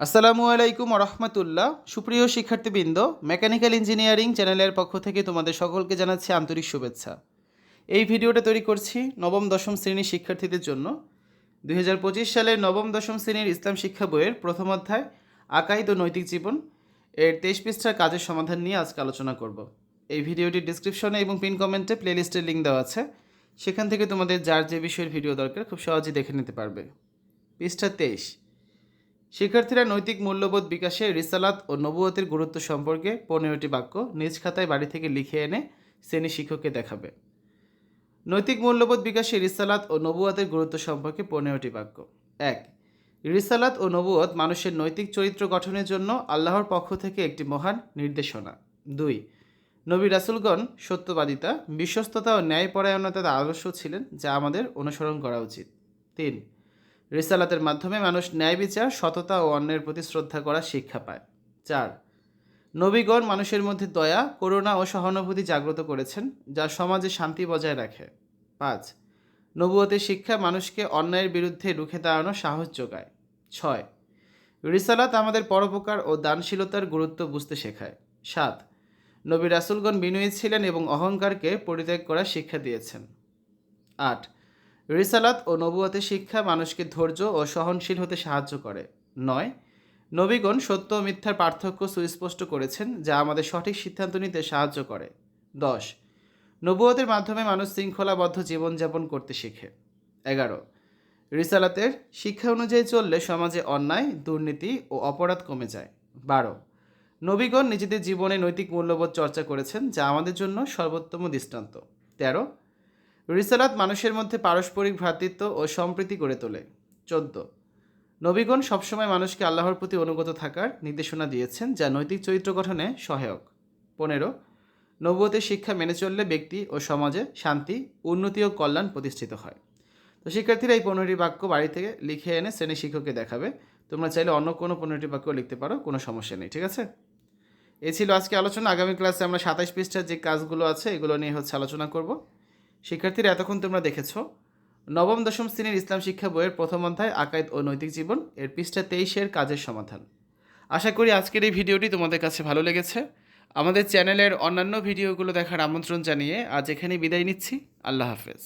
আসসালামু আলাইকুম রহমতুল্লাহ সুপ্রিয় শিক্ষার্থীবৃন্দ, মেকানিক্যাল ইঞ্জিনিয়ারিং চ্যানেলের পক্ষ থেকে তোমাদের সকলকে জানাচ্ছি আন্তরিক শুভেচ্ছা। এই ভিডিওটা তৈরি করছি নবম, দশম শ্রেণির শিক্ষার্থীদের জন্য। দুই হাজার পঁচিশ সালের নবম, দশম শ্রেণির ইসলাম শিক্ষা বইয়ের প্রথম অধ্যায়, আকাইদ ও নৈতিক জীবন, এর তেইশ পৃষ্ঠার কাজের সমাধান নিয়ে আজকে আলোচনা করব। এই ভিডিওটির ডিসক্রিপশনে এবং পিন কমেন্টে প্লেলিস্টের লিঙ্ক দেওয়া আছে। সেখান থেকে তোমাদের যার যে বিষয়ের ভিডিও দরকার, খুব সহজেই দেখে নিতে পারবে। পৃষ্ঠা তেইশ। শিক্ষার্থীরা নৈতিক মূল্যবোধ বিকাশে রিসালাত ও নবুয়তের গুরুত্ব সম্পর্কে পনেরোটি বাক্য নিজ খাতায় বাড়ি থেকে লিখে এনে শ্রেণি শিক্ষককে দেখাবে। নৈতিক মূল্যবোধ বিকাশে রিসালাত ও নবুয়াতের গুরুত্ব সম্পর্কে পনেরোটি বাক্য। এক, রিসালাত ও নবুয়ত মানুষের নৈতিক চরিত্র গঠনের জন্য আল্লাহর পক্ষ থেকে একটি মহান নির্দেশনা। দুই, নবী রাসুলগণ সত্যবাদিতা, বিশ্বস্ততা ও ন্যায়পরায়ণতার আদর্শ ছিলেন যা আমাদের অনুসরণ করা উচিত। তিন রিসালাতের মাধ্যমে মানুষ ন্যায় বিচার, সততা ও অন্যের প্রতি শ্রদ্ধা করা শিক্ষা পায়। চার, নবীগণ মানুষের মধ্যে দয়া, করুণা ও সহানুভূতি জাগ্রত করেছেন, যা সমাজে শান্তি বজায় রাখে। পাঁচ, নবুয়তের শিক্ষা মানুষকে অন্যায়ের বিরুদ্ধে রুখে দাঁড়ানোর সাহস যোগায়। ছয়, রিসালাত আমাদের পরোপকার ও দানশীলতার গুরুত্ব বুঝতে শেখায়। সাত, নবী রাসুলগণ বিনয়ী ছিলেন এবং অহংকারকে পরিত্যাগ করার শিক্ষা দিয়েছেন। আট রিসালাত ও নবুয়াতের শিক্ষা মানুষকে ধৈর্য ও সহনশীল হতে সাহায্য করে। নয়, নবীগণ সত্য ও মিথ্যার পার্থক্য সুস্পষ্ট করেছেন, যা আমাদের সঠিক সিদ্ধান্ত নিতে সাহায্য করে। দশ নবুয়তের মাধ্যমে মানুষ শৃঙ্খলাবদ্ধ জীবনযাপন করতে শিখে। এগারো, রিসালাতের শিক্ষা অনুযায়ী চললে সমাজে অন্যায়, দুর্নীতি ও অপরাধ কমে যায়। বারো, নবীগণ নিজেদের জীবনে নৈতিক মূল্যবোধ চর্চা করেছেন, যা আমাদের জন্য সর্বোত্তম দৃষ্টান্ত। তেরো রিসালাত মানুষের মধ্যে পারস্পরিক ভ্রাতৃত্ব ও সম্প্রীতি গড়ে তোলে। চোদ্দ। নবীগণ সবসময় মানুষকে আল্লাহর প্রতি অনুগত থাকার নির্দেশনা দিয়েছেন, যা নৈতিক চরিত্র গঠনে সহায়ক। পনেরো। নবুয়তের শিক্ষা মেনে চললে ব্যক্তি ও সমাজে শান্তি, উন্নতি ও কল্যাণ প্রতিষ্ঠিত হয়। তো শিক্ষার্থীরা এই পনেরোটি বাক্য বাড়ি থেকে লিখে এনে শ্রেণি শিক্ষককে দেখাবে। তোমরা চাইলে অন্য কোনো পনেরোটি বাক্য লিখতে পারো, কোনো সমস্যা নেই, ঠিক আছে? এই ছিল আজকে আলোচনা। আগামী ক্লাসে আমরা সাতাশ পৃষ্ঠার যে কাজগুলো আছে, এগুলো নিয়ে হচ্ছে আলোচনা করব। শিক্ষার্থীরা এতক্ষণ তোমরা দেখেছ। নবম, দশম শ্রেণির ইসলাম শিক্ষা বইয়ের প্রথম অধ্যায় আকায়দ ও নৈতিক জীবন, এর পৃষ্ঠা তেইশের কাজের সমাধান। আশা করি আজকের এই ভিডিওটি তোমাদের কাছে ভালো লেগেছে। আমাদের চ্যানেলের অন্যান্য ভিডিওগুলো দেখার আমন্ত্রণ জানিয়ে আজ এখানে বিদায় নিচ্ছি। আল্লাহ হাফেজ।